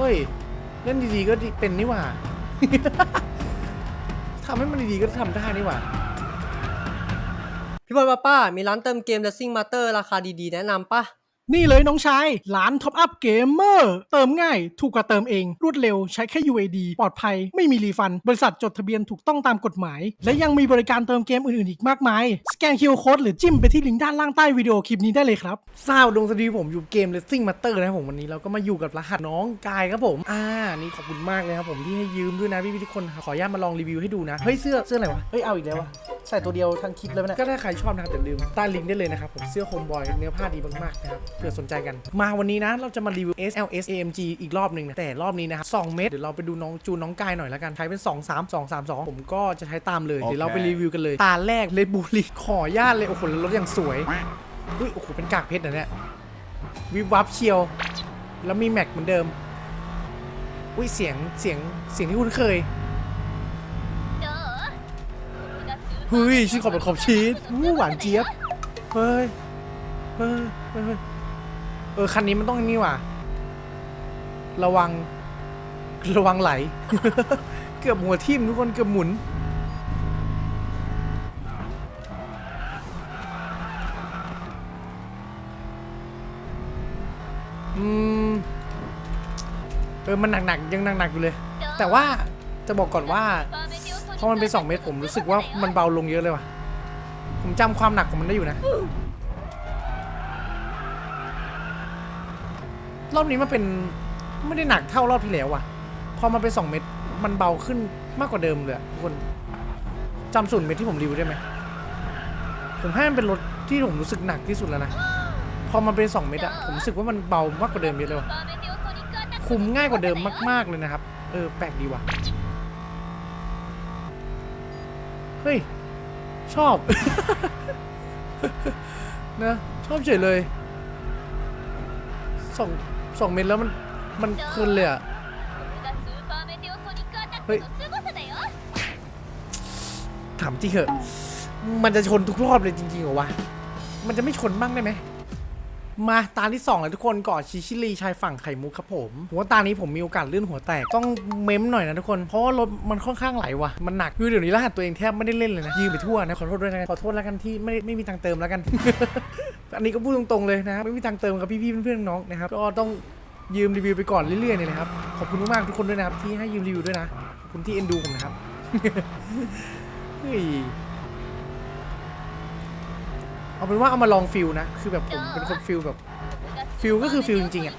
เฮ้ย เล่นดีๆก็ดีเป็นนี่หว่า ทำให้มันดีๆก็ทำได้นี่หว่า พี่บอยป้าป้า มีร้านเติมเกม Racing Master ราคาดีๆ แนะนำปะ นี่เลยน้องชายร้านท็อปอัพเกมเมอร์เติมง่าย ถูกกว่าเติมเอง รวดเร็วใช้แค่ UAD ปลอดภัย ไม่มีรีฟัน บริษัทจดทะเบียนถูกต้องตามกฎหมาย และยังมีบริการเติมเกมอื่น ๆ อีกมากมาย สแกน QR Code หรือจิ้มไปที่ลิงก์ด้านล่างใต้วิดีโอคลิปนี้ได้เลยครับทราบดวงสวัสดีผมอยู่เกม Racing Master นะครับผมวันนี้เราก็มาอยู่กับรหัสน้องกายครับผมอ่านี่ขอบคุณมากเลยครับผมที่ให้ยืมด้วยนะพี่ๆทุกคนขออนุญาตมาลองรีวิวให้ดูนะเฮ้ยเสื้อเสื้ออะไรวะเฮ้ยเอาอีกแล้ววะใส่ตัวเดียวทั้งคลิปแล้วนะก็ถ้าใครชอบนะครับอย่าลืมใต้ลิงก์ได้เลยนะครับผมเสื้อโคมบอยเนื้อผ้าดีมากๆนะครับเผื่อสนใจกัน มาวันนี้นะ เราจะมารีวิว SLS AMG อีกรอบหนึ่งนะ แต่รอบนี้นะครับ2เมตร เดี๋ยวเราไปดูน้องจูนน้องกายหน่อยแล้วกัน ใช้เป็น 2 3 2 3 2 ผมก็จะใช้ตามเลย เดี๋ยวเราไปรีวิวกันเลย ตาแรกเลดบูรีขอญาตเลย โอ้โหแล้วรถอย่างสวย อุ้ย โอ้โห เป็นกากเพชรนะเนี่ย วิบวับเชียว แล้วมีแม็กเหมือนเดิม อุ้ย เสียง เสียง เสียงที่คุ้นเคยเฮ้ยชื่อขอบเป็นขอบชีสอู้หวานเจี๊ยบ เฮ้ย เฮ้ยเฮ้ย เออคันนี้มันต้องนี่ว่ะ ระวัง ระวังไหล เกือบหัวทิ่มทุกคนเกือบหมุน อืม เออมันหนักๆยังหนักๆอยู่เลย แต่ว่าจะบอกก่อนว่าพอมันเป็น2เมตรผมรู้สึกว่ามันเบาลงเยอะเลยว่ะ ผมจำความหนักของมันได้อยู่นะ รอบนี้มันเป็นไม่ได้หนักเท่ารอบที่แล้วว่ะพอมันเป็น2เมตรมันเบาขึ้นมากกว่าเดิมเลยอะทุกคนจำส่วนเมตรที่ผมรีวิวได้ไหมผมให้มันเป็นรถที่ผมรู้สึกหนักที่สุดแล้วนะพอมันเป็น2เมตรอะผมรู้สึกว่ามันเบามากกว่าเดิมเยอะเลยว่ะคุมง่ายกว่าเดิมมาก ๆเลยนะครับ เออแปลกดีว่ะเฮ้ยชอบ นะ ชอบเฉยเลยสอง สองเมตรแล้วมันมันขึ้นเลยอะเฮ้ยถามจริงเหอะ มันจะชนทุกรอบเลยจริงๆเหรอวะ มันจะไม่ชนบ้างได้ไหม มาตาที่2เลยทุกคนก่อนชิชิลีชายฝั่งไข่มุกครับผมหัวตานี้ผมมีโอกาสลื่นหัวแตกต้องเม้มหน่อยนะทุกคนเพราะว่ารถมันค่อนข้างไหลว่ะมันหนักคือเดี๋ยวนี้รหัสตัวเองแทบไม่ได้เล่นเลยนะยืมไปทั่วนะขอโทษด้วยนะขอโทษแล้วกันที่ไม่ไม่มีตังเติมแล้วกัน อันนี้ก็พูดตรงๆเลยนะครับไม่มีตังเติมกับพี่ๆเพื่อนๆน้องนะครับก็ต้องยืมรีวิวไปก่อนเรื่อยๆเนี่ยนะครับขอบคุณมากๆทุกคนด้วยนะครับที่ให้ยืมรีวิวด้วยนะขอบคุณที่เอ็นดูผมนะครับเฮ้ย เอาเป็นว่าเอามาลองฟิลนะ คือแบบผมเป็นคนฟิลแบบฟิลก็คือฟิลจริงๆอะ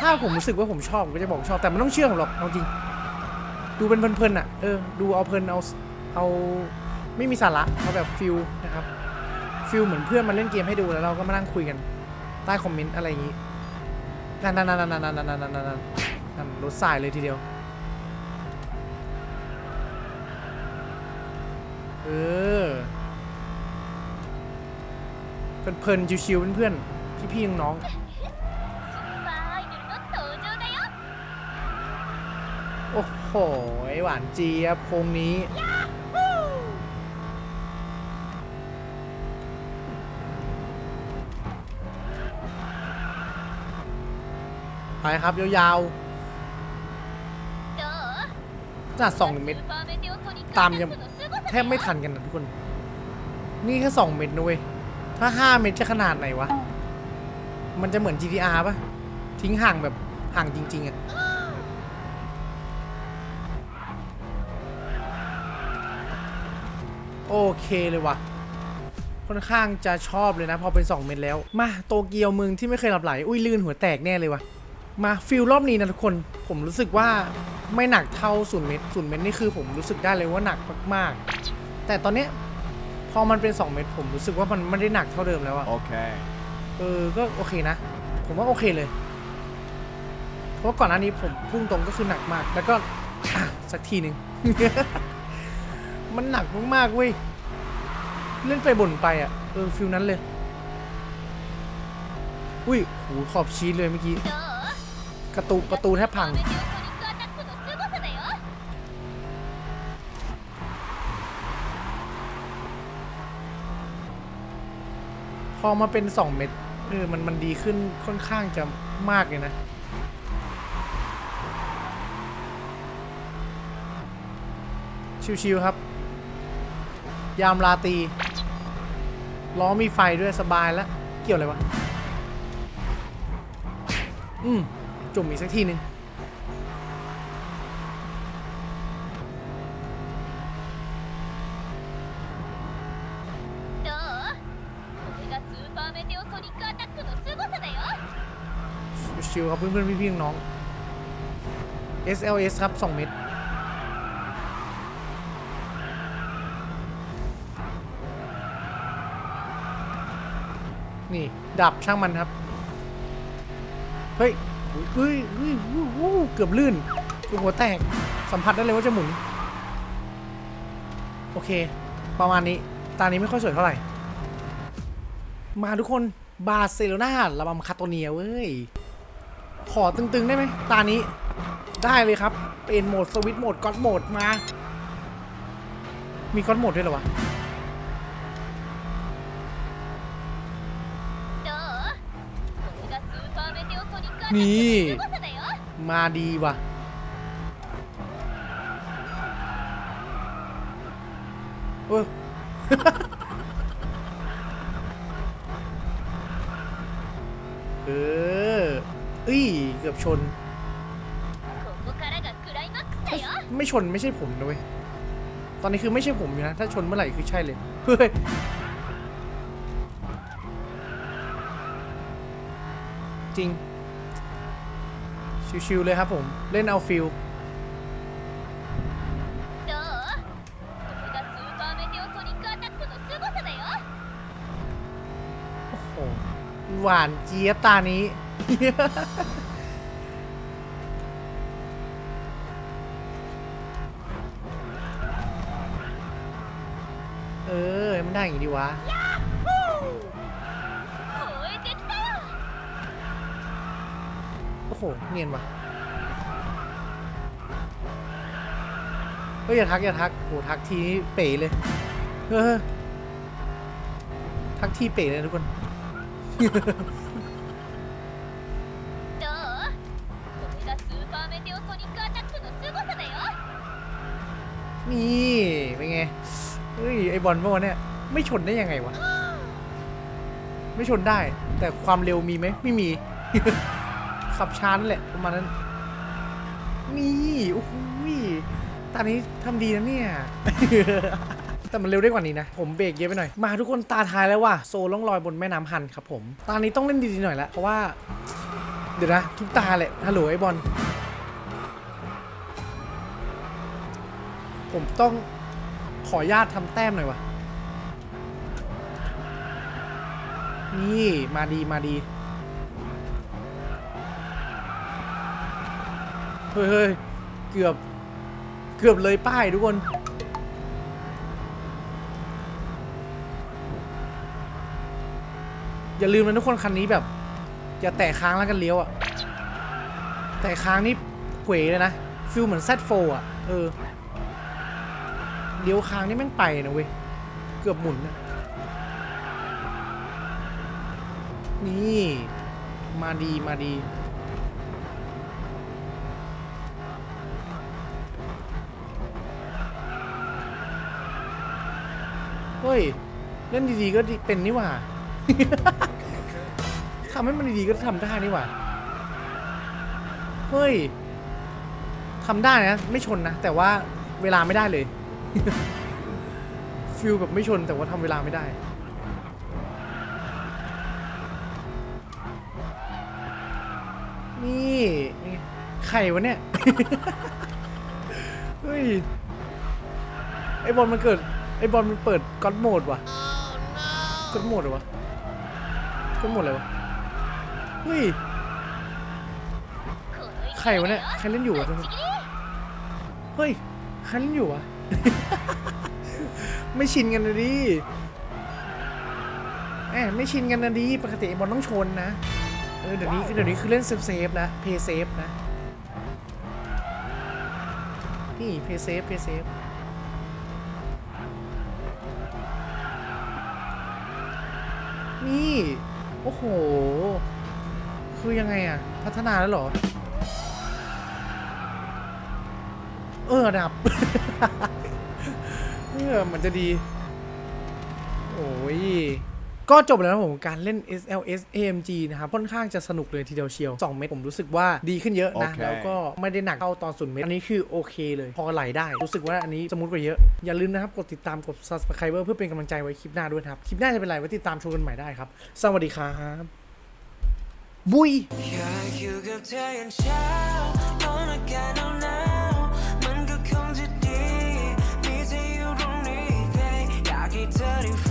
ถ้าผมรู้สึกว่าผมชอบก็จะบอกชอบ แต่มันต้องเชื่อผมหรอกเอาจริง ดูเป็นเพลินๆอะ เออ ดูเอาเพลินเอา เอาไม่มีสาระเอาแบบฟิลนะครับ ฟิลเหมือนเพื่อนมาเล่นเกมให้ดูแล้วเราก็มานั่งคุยกัน ใต้คอมเมนต์อะไรอย่างนี้ นั่นนั่นนั่นนั่นนั่นนั่นนั่นรถสายเลยทีเดียว เพลินๆชิวๆเพื่อนๆพี่ๆน้องๆโอ้โหหวานเจี๊ยบโครงนี้ไปครับ ยาวๆจากสองเม็ดตามยังแทบไม่ทันกันนะทุกคน นี่แค่สองเม็ดนะเว้ย ถ้าห้าเม็ดจะขนาดไหนวะ มันจะเหมือน GTR ปะทิ้งห่างแบบห่างจริง ๆอะโอเคเลยว่ะ ค่อนข้างจะชอบเลยนะ พอเป็น 2 เม็ดแล้ว มาโตเกียวเมืองที่ไม่เคยหลับไหล อุ้ยลื่นหัวแตกแน่เลยว่ะ มาฟิลรอบนี้นะทุกคน ผมรู้สึกว่าไม่หนักเท่าศูนย์เม็ดศูนย์เม็ดนี่คือผมรู้สึกได้เลยว่าหนักมากๆ แต่ตอนเนี้ย อมันเป็น 2 เม็ดผมรู้สึกว่ามันไม่ได้หนักเท่าเดิมแล้วอะ Okay. เออก็โอเคนะ ผมว่าโอเคเลย เพราะว่าก่อนหน้านี้ผมพุ่งตรงก็คือหนักมาก แล้วก็อะสักทีหนึ่ง มันหนักมากๆเว้ยเล่นไปบ่นไปอะเออฟิลนั้นเลย อุ้ยหูขอบชีสเลยเมื่อกี้กระตูประตูแทบพัง พอมาเป็นสองเม็ดเออมันมันดีขึ้นค่อนข้างจะมากเลยนะ ชิวๆครับ ยามลาตีล้อมีไฟด้วยสบายแล้ว เกี่ยวอะไรวะ อืม จุ่มอีกสักทีหนึ่ง ชิวๆครับเพื่อนๆพี่ๆน้อง SLS ครับ 2 เม็ดนี่ ดับช่างมันครับ เฮ้ยเฮ้ยเฮ้ยเกือบลื่นเกือบหัวแตก สัมผัสได้เลยว่าจะหมุน โอเค ประมาณนี้ ตานี้ไม่ค่อยสวยเท่าไหร่ มาทุกคนบาร์เซโลนาลาบัมคาโตเนียเว้ย ขอตึงๆได้ไหมตานี้ได้เลยครับ เป็นโหมดสวิตโหมดก็อดโหมดมา มีก็อดโหมดด้วยเหรอวะนี่มาดีว่ะเออ อ้ยเกือบชน ไม่ชนไม่ใช่ผมนะเว้ย ตอนนี้คือไม่ใช่ผมอยู่นะ ถ้าชนเมื่อไหร่คือใช่เลย เฮ้ย จริง ชิวๆเลยครับผม เล่นเอาฟิลหวานเจี๊ยบตานี้ เออ มันได้อย่างนี้ดีวะ โอ้โห เนียนวะเฮ้ยอย่าทักอย่าทักโอ้ทักทีนี้เป๋เลยเออทักทีเป๋เลยทุกคน นี่เป็นไงเฮ้ยไอบอลเมื่อวานเนี่ยไม่ชนได้ยังไงวะไม่ชนได้ แต่ความเร็วมีไหมไม่มี ขับช้านั่นแหละประมาณนั้นนี่โอ้โหยตอนนี้ทำดีนะเนี่ย แต่มันเร็วได้กว่านี้นะ ผมเบรกเยอะไปหน่อย มาทุกคนตาทายแล้วว่ะโซล่องลอยบนแม่น้ำฮันครับผมตานี้ต้องเล่นดีๆหน่อยละเพราะว่า เดี๋ยวนะ ทุกตาแหละฮัลโหลไอบอล ผมต้องขออนุญาตทำแต้มหน่อยวะนี่มาดีมาดีเฮ้ยเฮ้ยเกือบ เกือบเลยป้ายทุกคนอย่าลืมนะทุกคนคันนี้แบบ อย่าแตะค้างแล้วกันเลี้ยวอะแตะค้างนี่เขวเลยนะฟิลเหมือน Z4 อะเออ เลี้ยวค้างนี่แม่งไปนะเว้ย เกือบหมุนนะนี่ มาดีมาดี เฮ้ย เล่นดีๆก็เป็นนี่หว่า ทำให้มันดีๆก็ทำได้นี่หว่า เฮ้ยทำได้นะ ไม่ชนนะ แต่ว่าเวลาไม่ได้เลย ฟิลแบบไม่ชนแต่ว่าทำเวลาไม่ได้ นี่ไข่วะเนี่ย เฮ้ย ไอบอลมันเกิด ไอบอลมันเปิดก็อดโหมดว่ะก็อดโหมดหรอวะก็อดโหมดะไรวะ เฮ้ย ไข่วะเนี่ย ใครเล่นอยู่วะทุกคนเฮ้ย ใครเล่นอยู่วะ ไม่ชินกันนะดิแหมไม่ชินกันนะดิปกติบอลต้องชนนะ เออเดี๋ยวนี้เดี๋ยวนี้คือเล่นเซฟเซฟนะ เพย์เซฟนะ นี่เพย์เซฟเพย์เซฟนี่ โอ้โห คือยังไงอะพัฒนาแล้วเหรอ เออ ดับ เออมันจะดี โอ้ยก็จบแล้วนะผมการเล่น SLS AMG นะครับค่อนข้างจะสนุกเลยทีเดียวเชียว 2 เม็ดผมรู้สึกว่าดีขึ้นเยอะนะโอเคแล้วก็ไม่ได้หนักเท่าตอนศูนย์เม็ดอันนี้คือโอเคเลย พอไหลได้ รู้สึกว่าอันนี้สมูทกว่าเยอะ อย่าลืมนะครับ กดติดตามกด subscribe เพื่อเป็นกำลังใจไว้คลิปหน้าด้วยนะครับ คลิปหน้าจะเป็นอะไรไว้ติดตามชมกันใหม่ได้ครับ สวัสดีครับบุย dirty